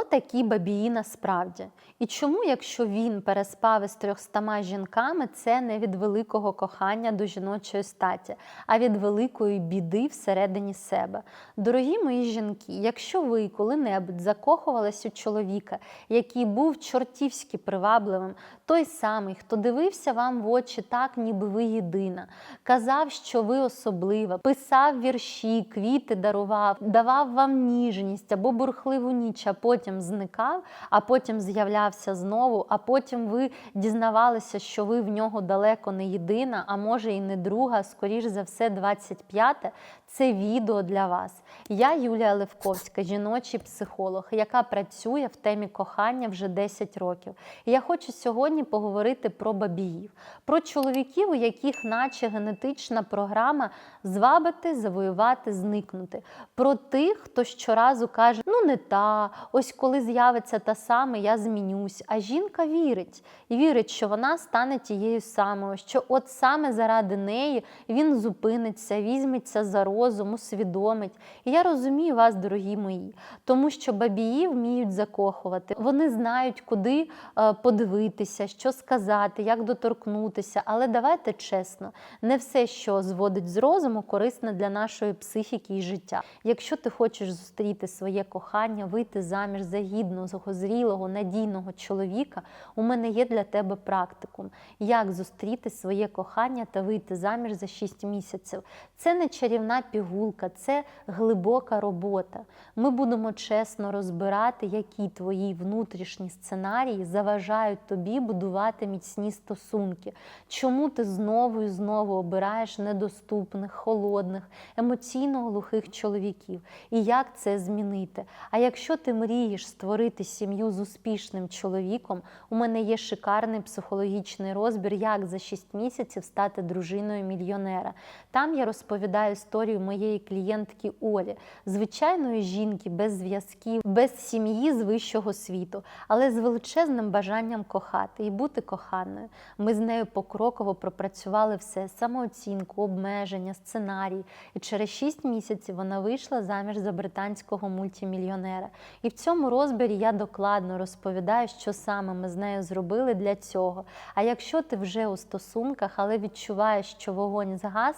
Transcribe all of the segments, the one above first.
Хто такі бабії насправді? І чому, якщо він переспав із трьохстама жінками, це не від великого кохання до жіночої статі, а від великої біди всередині себе? Дорогі мої жінки, якщо ви коли-небудь закохувались у чоловіка, який був чортівськи привабливим, той самий, хто дивився вам в очі так, ніби ви єдина, казав, що ви особлива, писав вірші, квіти дарував, давав вам ніжність або бурхливу ніч, а потім зникав, а потім з'являвся знову, а потім ви дізнавалися, що ви в нього далеко не єдина, а може і не друга, скоріш за все, 25-те. Це відео для вас. Я Юлія Левковська, жіночий психолог, яка працює в темі кохання вже 10 років. І я хочу сьогодні поговорити про бабіїв, про чоловіків, у яких, наче генетична програма звабити, завоювати, зникнути. Про тих, хто щоразу каже: ну не та, ось коли з'явиться та саме, я змінюсь. А жінка вірить і вірить, що вона стане тією самою, що от саме заради неї він зупиниться, візьметься за розум, усвідомить. І я розумію вас, дорогі мої, тому що бабії вміють закохувати. Вони знають, куди е, подивитися, що сказати, як доторкнутися. Але давайте чесно, не все, що зводить з розуму, корисне для нашої психіки і життя. Якщо ти хочеш зустріти своє кохання, вийти заміж за гідного, зрілого, надійного чоловіка, у мене є для тебе практикум, як зустріти своє кохання та вийти заміж за 6 місяців. Це не чарівна пігулка, це глибока робота. Ми будемо чесно розбирати, які твої внутрішні сценарії заважають тобі будувати міцні стосунки. Чому ти знову і знову обираєш недоступних, холодних, емоційно глухих чоловіків? І як це змінити? А якщо ти мрієш створити сім'ю з успішним чоловіком, у мене є шикарний психологічний розбір, як за 6 місяців стати дружиною мільйонера. Там я розповідаю історію моєї клієнтки Олі, звичайної жінки без зв'язків, без сім'ї з вищого світу, але з величезним бажанням кохати і бути коханою. Ми з нею покроково пропрацювали все: самооцінку, обмеження, сценарій. І через 6 місяців вона вийшла заміж за британського мультимільйонера. І в цьому розбірі я докладно розповідаю, що саме ми з нею зробили для цього. А якщо ти вже у стосунках, але відчуваєш, що вогонь згас,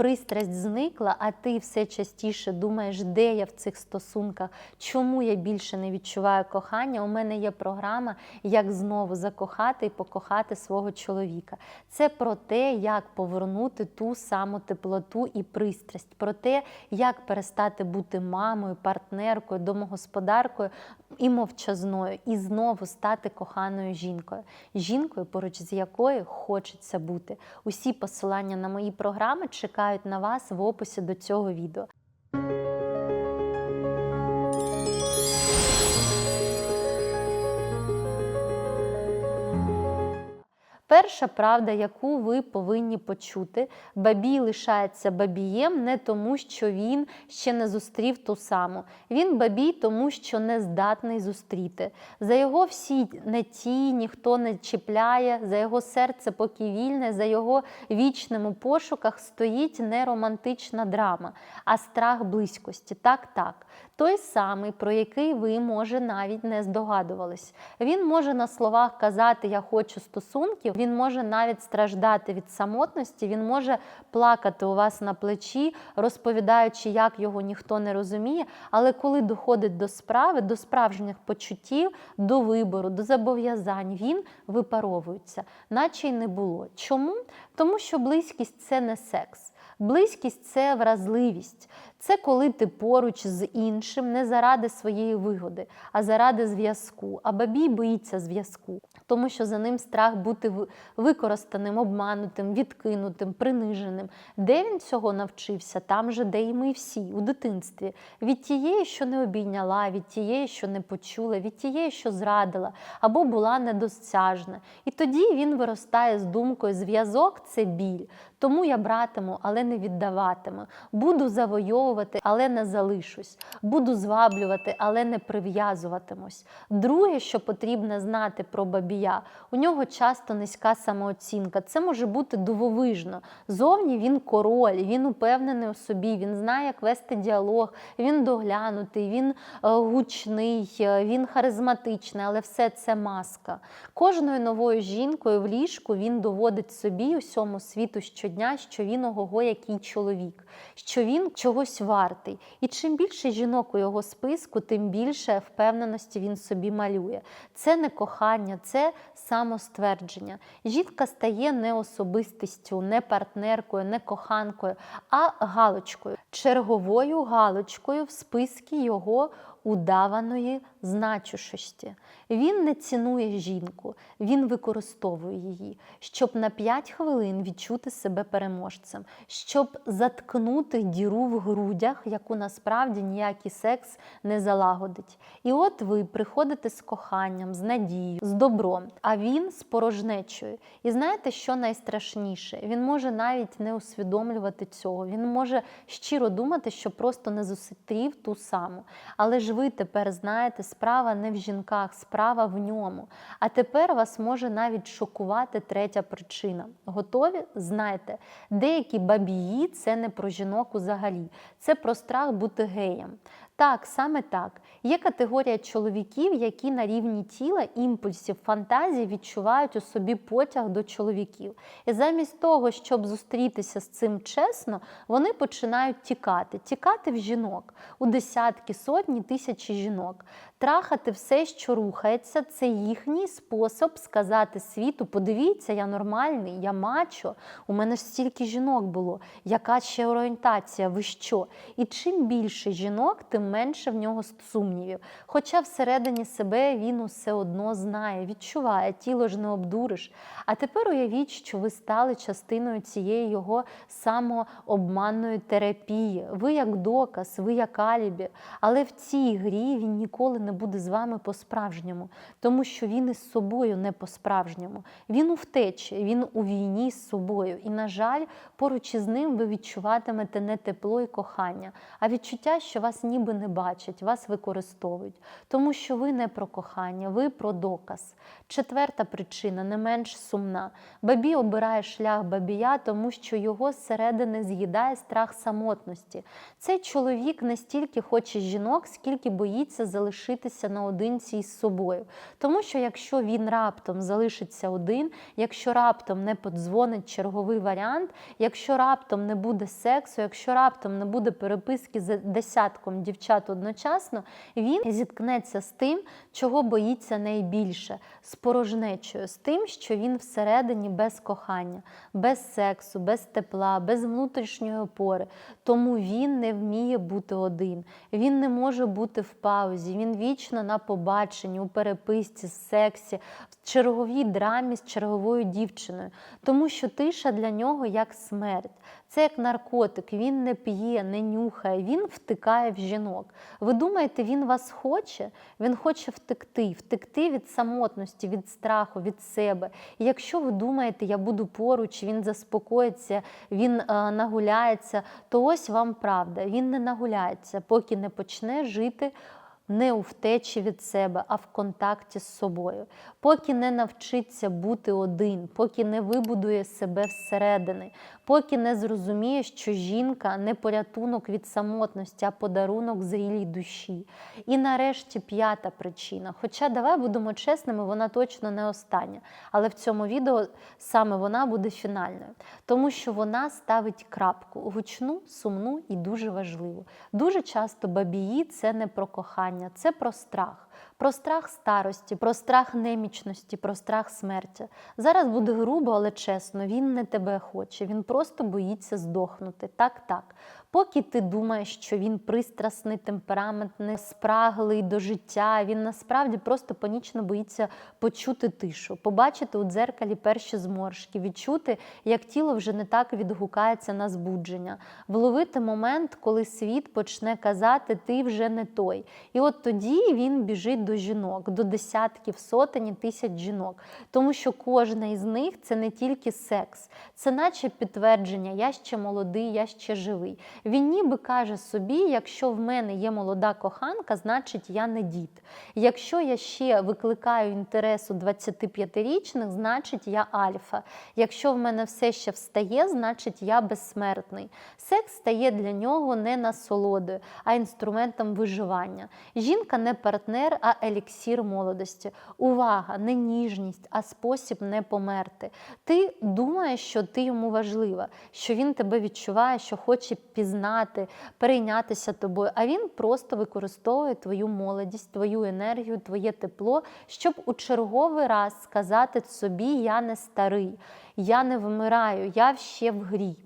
пристрасть зникла, а ти все частіше думаєш, де я в цих стосунках, чому я більше не відчуваю кохання. У мене є програма, як знову закохати і покохати свого чоловіка. Це про те, як повернути ту саму теплоту і пристрасть, про те, як перестати бути мамою, партнеркою, домогосподаркою і мовчазною, і знову стати коханою жінкою, жінкою, поруч з якою хочеться бути. Усі посилання на мої програми чекають на вас в описі до цього відео. Перша правда, яку ви повинні почути, бабій лишається бабієм не тому, що він ще не зустрів ту саму. Він бабій, тому що не здатний зустріти. За його всі не ті, ніхто не чіпляє, за його серце поки вільне, за його вічним пошуках стоїть не романтична драма, а страх близькості. Так, так. Той самий, про який ви, може, навіть не здогадувались. Він може на словах казати Я хочу стосунків, він може навіть страждати від самотності, він може плакати у вас на плечі, розповідаючи, як його ніхто не розуміє. Але коли доходить до справи, до справжніх почуттів, до вибору, до зобов'язань, він випаровується, наче й не було. Чому? Тому що близькість це не секс. Близькість це вразливість. Це коли ти поруч з іншим не заради своєї вигоди, а заради зв'язку. А бабій боїться зв'язку, тому що за ним страх бути використаним, обманутим, відкинутим, приниженим. Де він цього навчився? Там же, де і ми всі, у дитинстві. Від тієї, що не обійняла, від тієї, що не почула, від тієї, що зрадила, або була недосяжна. І тоді він виростає з думкою: зв'язок це біль. Тому я братиму, але не віддаватиму. Буду завойовувати завойовувати, але не залишусь. Буду зваблювати, але не прив'язуватимусь. Друге, що потрібно знати про бабія, у нього часто низька самооцінка. Це може бути дивовижно. Зовні він король, він упевнений у собі, він знає, як вести діалог, він доглянутий, він е, гучний, е, він харизматичний, але все це маска. Кожною новою жінкою в ліжку він доводить собі усьому світу щодня, що він ого який чоловік, що він чогось вартий. І чим більше жінок у його списку, тим більше впевненості він собі малює. Це не кохання, це самоствердження. Жінка стає не особистістю, не партнеркою, не коханкою, а галочкою, черговою галочкою в списку його удаваної значущості. Він не цінує жінку, він використовує її, щоб на 5 хвилин відчути себе переможцем, щоб заткнути діру в грудях, яку насправді ніякий секс не залагодить. І от ви приходите з коханням, з надією, з добром, а він з порожнечою. І знаєте, що найстрашніше? Він може навіть не усвідомлювати цього. Він може щиро думати, що просто не зустрів ту саму. Але ж ви тепер знаєте, справа не в жінках, справа в ньому. А тепер вас може навіть шокувати третя причина. Готові? Знайте, деякі бабії це не про жінок взагалі, це про страх бути геєм. Так, саме так. Є категорія чоловіків, які на рівні тіла, імпульсів, фантазій відчувають у собі потяг до чоловіків. І замість того, щоб зустрітися з цим чесно, вони починають тікати, тікати в жінок у десятки, сотні, тисячі жінок. Трахати все, що рухається, це їхній спосіб сказати світу: подивіться, я нормальний, я мачо, у мене ж стільки жінок було. Яка ще орієнтація? Ви що? І чим більше жінок, тим менше в нього сумнівів. Хоча всередині себе він усе одно знає, відчуває, тіло ж не обдуриш. А тепер уявіть, що ви стали частиною цієї його самообманної терапії. Ви як доказ, ви як алібі. Але в цій грі він ніколи не буде з вами по-справжньому, тому що він із собою не по-справжньому. Він у втечі, він у війні з собою. І, на жаль, поруч із ним ви відчуватимете не тепло і кохання, а відчуття, що вас ніби не бачать, вас використовують, тому що ви не про кохання, ви про доказ. Четверта причина не менш сумна. Бабі обирає шлях бабія, тому що його зсередини з'їдає страх самотності. Цей чоловік не стільки хоче жінок, скільки боїться залишитися наодинці із собою. Тому що якщо він раптом залишиться один, якщо раптом не подзвонить черговий варіант, якщо раптом не буде сексу, якщо раптом не буде переписки з десятком дівчат одночасно, він зіткнеться з тим, чого боїться найбільше з порожнечою, з тим, що він всередині без кохання, без сексу, без тепла, без внутрішньої опори. Тому він не вміє бути один. Він не може бути в паузі. Він вічно на побаченні, у переписці, сексі, в черговій драмі з черговою дівчиною. Тому що тиша для нього як смерть. Це як наркотик. Він не п'є, не нюхає, він втикає в жінок. Ви думаєте, він вас хоче? Він хоче втекти, втекти від самотності, від страху, від себе. І якщо ви думаєте, я буду поруч, він заспокоїться, він е, нагуляється, то ось вам правда. Він не нагуляється, поки не почне жити. Не у втечі від себе, а в контакті з собою, поки не навчиться бути один, поки не вибудує себе всередини, поки не зрозуміє, що жінка не порятунок від самотності, а подарунок зрілій душі. І нарешті п'ята причина. Хоча давай будемо чесними, вона точно не остання. Але в цьому відео саме вона буде фінальною, тому що вона ставить крапку гучну, сумну і дуже важливу. Дуже часто бабії це не про кохання, це про страх. Про страх старості, про страх немічності, про страх смерті. Зараз буде грубо, але чесно, він не тебе хоче, він просто боїться здохнути. Так, так. Поки ти думаєш, що він пристрасний, темпераментний, спраглий до життя, він насправді просто панічно боїться почути тишу, побачити у дзеркалі перші зморшки, відчути, як тіло вже не так відгукається на збудження, вловити момент, коли світ почне казати, ти вже не той. І от тоді він біжить біжить до жінок, до десятків, сотень і тисяч жінок. Тому що кожна із них це не тільки секс, це наче підтвердження, я ще молодий, я ще живий. Він ніби каже собі, якщо в мене є молода коханка, значить я не дід. Якщо я ще викликаю інтерес у 25-річних, значить я альфа. Якщо в мене все ще встає, значить я безсмертний. Секс стає для нього не насолодою, а інструментом виживання. Жінка не партнер, а еліксір молодості. Увага, не ніжність, а спосіб не померти. Ти думаєш, що ти йому важлива, що він тебе відчуває, що хоче пізнати, перейнятися тобою, а він просто використовує твою молодість, твою енергію, твоє тепло, щоб у черговий раз сказати собі: я не старий, я не вмираю, я ще в грі.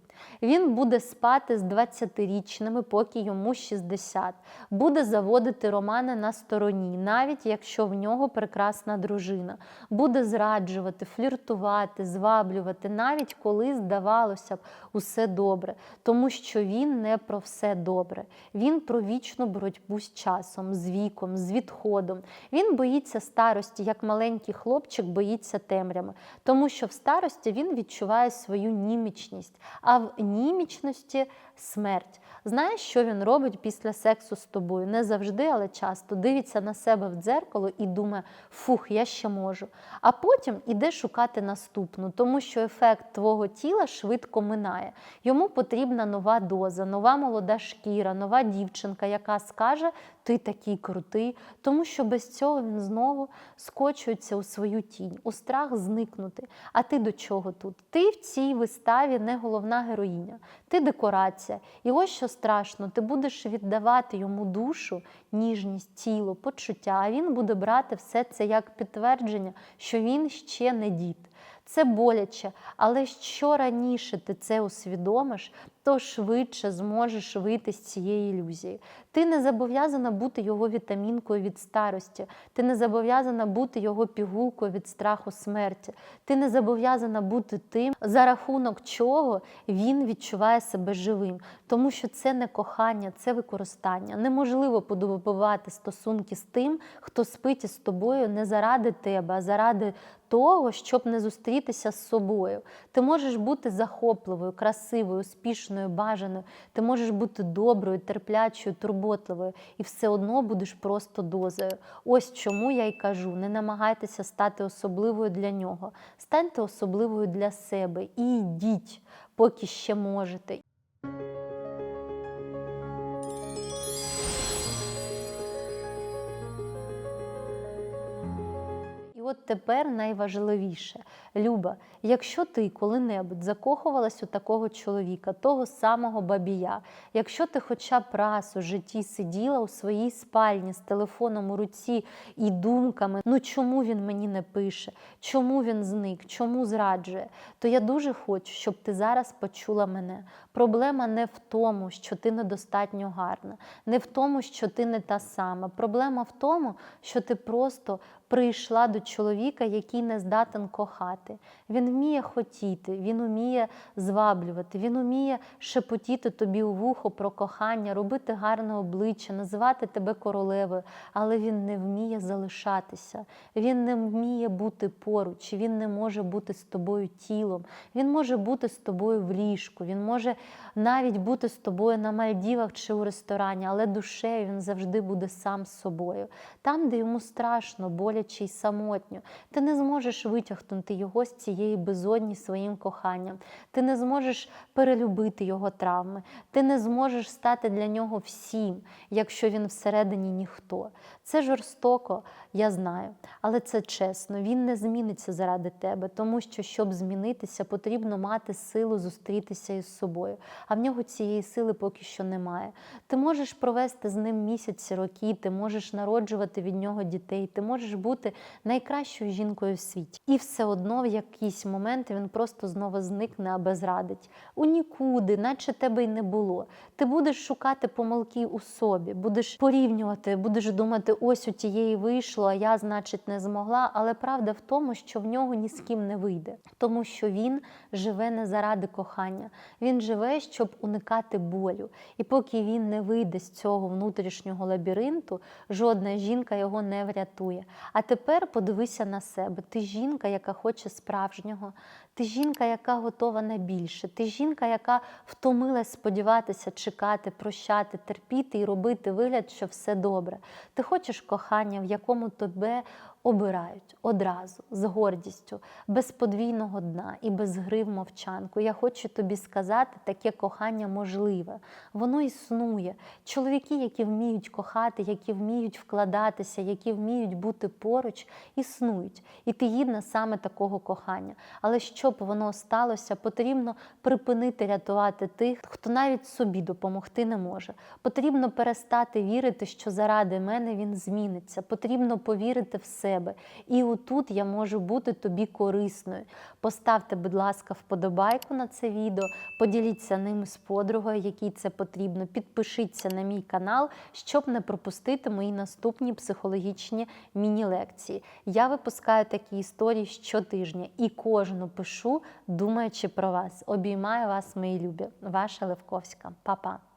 Він буде спати з 20-річними, поки йому 60. Буде заводити романи на стороні, навіть якщо в нього прекрасна дружина. Буде зраджувати, фліртувати, зваблювати, навіть коли здавалося б усе добре, тому що він не про все добре. Він про вічну боротьбу з часом, з віком, з відходом. Він боїться старості, як маленький хлопчик боїться темряви, тому що в старості він відчуває свою німічність, а в німічності смерть. Знаєш, що він робить після сексу з тобою? Не завжди, але часто дивиться на себе в дзеркало і думає, фух, я ще можу. А потім іде шукати наступну, тому що ефект твого тіла швидко минає. Йому потрібна нова доза, нова молода шкіра, нова дівчинка, яка скаже, ти такий крутий, тому що без цього він знову скочується у свою тінь, у страх зникнути. А ти до чого тут? Ти в цій виставі не головна героїня, ти декорація. І ось що страшно, ти будеш віддавати йому душу, ніжність, тіло, почуття, а він буде брати все це як підтвердження, що він ще не дід. Це боляче, але що раніше ти це усвідомиш, то швидше зможеш вийти з цієї ілюзії. Ти не зобов'язана бути його вітамінкою від старості, ти не зобов'язана бути його пігулкою від страху смерті. Ти не зобов'язана бути тим, за рахунок чого він відчуває себе живим. Тому що це не кохання, це використання. Неможливо подобувати стосунки з тим, хто спить із тобою не заради тебе, а заради того, щоб не зустрітися з собою. Ти можеш бути захопливою, красивою, успішною, бажаною. Ти можеш бути доброю, терплячою, турботливою, і все одно будеш просто дозою. Ось чому я й кажу: не намагайтеся стати особливою для нього. Станьте особливою для себе і йдіть, поки ще можете. Тепер найважливіше, Люба, якщо ти коли-небудь закохувалась у такого чоловіка, того самого бабія, якщо ти хоча б раз у житті сиділа у своїй спальні з телефоном у руці і думками, ну чому він мені не пише, чому він зник, чому зраджує, то я дуже хочу, щоб ти зараз почула мене. Проблема не в тому, що ти недостатньо гарна, не в тому, що ти не та сама. Проблема в тому, що ти просто прийшла до чоловіка, який не здатен кохати. Він вміє хотіти, він вміє зваблювати, він вміє шепотіти тобі у вухо про кохання, робити гарне обличчя, називати тебе королевою, але він не вміє залишатися, він не вміє бути поруч, він не може бути з тобою тілом, він може бути з тобою в ліжку, він може навіть бути з тобою на Мальдівах чи у ресторані, але душею він завжди буде сам з собою. Там, де йому страшно, боляче й самотньо, ти не зможеш витягнути його з цієї безодні своїм коханням. Ти не зможеш перелюбити його травми, ти не зможеш стати для нього всім, якщо він всередині ніхто. Це жорстоко, я знаю, але це чесно. Він не зміниться заради тебе, тому що, щоб змінитися, потрібно мати силу зустрітися із собою. А в нього цієї сили поки що немає. Ти можеш провести з ним місяці, роки, ти можеш народжувати від нього дітей, ти можеш бути найкращою жінкою в світі. І все одно в якийсь момент він просто знову зникне або зрадить. У нікуди, наче тебе й не було. Ти будеш шукати помилки у собі, будеш порівнювати, будеш думати, ось у тієї вийшло, а я, значить, не змогла. Але правда в тому, що в нього ні з ким не вийде, тому що він живе не заради кохання, він живе, щоб уникати болю. І поки він не вийде з цього внутрішнього лабіринту, жодна жінка його не врятує. А тепер подивися на себе. Ти жінка, яка хоче справжнього, ти жінка, яка готова на більше, ти жінка, яка втомилась сподіватися, чекати, прощати, терпіти і робити вигляд, що все добре. Ти хочеш кохання, в якому тебе обирають одразу з гордістю, без подвійного дна і без гри в мовчанку. Я хочу тобі сказати, таке кохання можливе. Воно існує. Чоловіки, які вміють кохати, які вміють вкладатися, які вміють бути поруч, існують. І ти гідна саме такого кохання. Але щоб воно сталося, потрібно припинити рятувати тих, хто навіть собі допомогти не може. Потрібно перестати вірити, що заради мене він зміниться. Потрібно повірити в себе. І отут я можу бути тобі корисною. Поставте, будь ласка, вподобайку на це відео, поділіться ним з подругою, якій це потрібно. Підпишіться на мій канал, щоб не пропустити мої наступні психологічні міні-лекції. Я випускаю такі історії щотижня і кожну пишу, думаючи про вас. Обіймаю вас, мої любі. Ваша Левковська. Па-па.